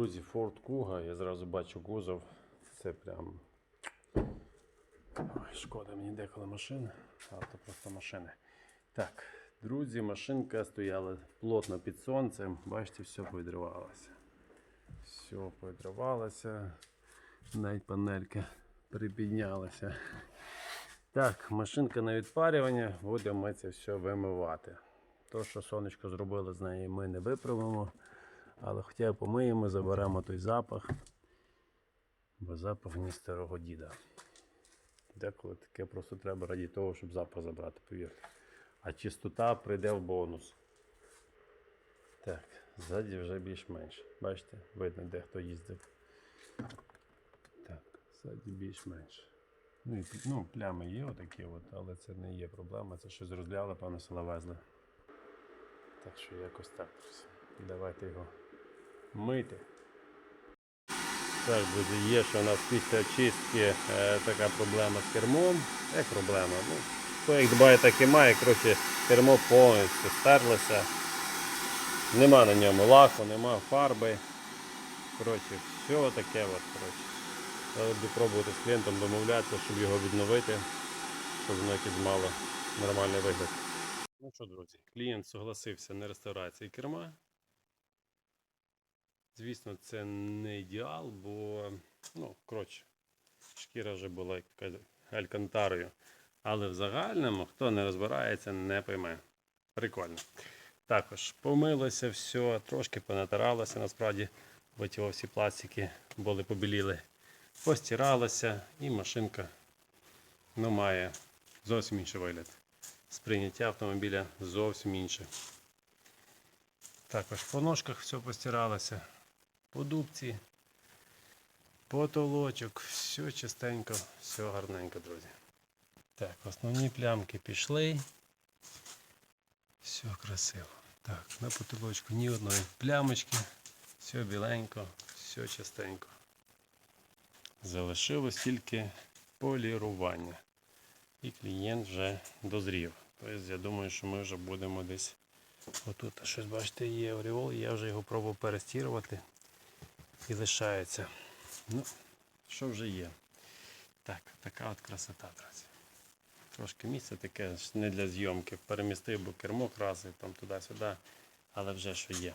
Друзі, Ford Kuga, я зразу бачу кузов. Це прям. Ой, шкода мені деколи машин, але то просто машини. Так, друзі, машинка стояла плотно під сонцем. Бачите, все повідривалося. Все повідривалося. Навіть панелька припіднялася. Так, машинка на відпарювання, будемо це все вимивати. То, що сонечко зробило з неї, ми не виправимо. Але хоча б помиємо, заберемо той запах, бо запах ні старого діда. Деколи таке просто треба раді того, щоб запах забрати, повірте. А чистота прийде в бонус. Так, ззаді вже більш-менш. Бачите, видно, де хто їздив. Так, ззаді більш-менш. Ну, і, ну, плями є отакі, от, але це не є проблема. Це щось розляли, певно, села везли. Так що якось так. Давайте його мити. Так, є, що у нас після очистки е, така проблема з кермом. Як проблема? Ну, хто як дбає, так і має. Коротше, кермо повністю стерлося. Нема на ньому лаку, нема фарби. Коротше, все таке от, коротше. Треба буде пробувати з клієнтом домовлятися, щоб його відновити, щоб воно якесь мало нормальний вигляд. Ну що, друзі, клієнт согласився на реставрацію керма. Звісно, це не ідеал, бо, ну, коротше, шкіра вже була алькантарою. Але в загальному, хто не розбирається, не пойме. Прикольно. Також помилося все, трошки понатиралося насправді, бо ті всі пластики були побіліли. Постиралося і машинка ну, має зовсім інший вигляд. Сприйняття автомобіля зовсім інше. Також по ножках все постиралося, по дубці, потолочок, все чистенько, все гарненько, друзі. Так, основні плямки пішли. Все красиво. Так, на потолочку ні одної плямочки, все біленько, все чистенько. Залишилось тільки полірування. І клієнт вже дозрів. Тобто я думаю, що ми вже будемо десь Отут щось, бачите, є оріол, я вже його пробував перестірувати і лишається. Ну, що вже є. Так, така от красота, друзі. Трошки місце таке не для зйомки. Перемістив, бо кермо краси там туди-сюди, але вже що є.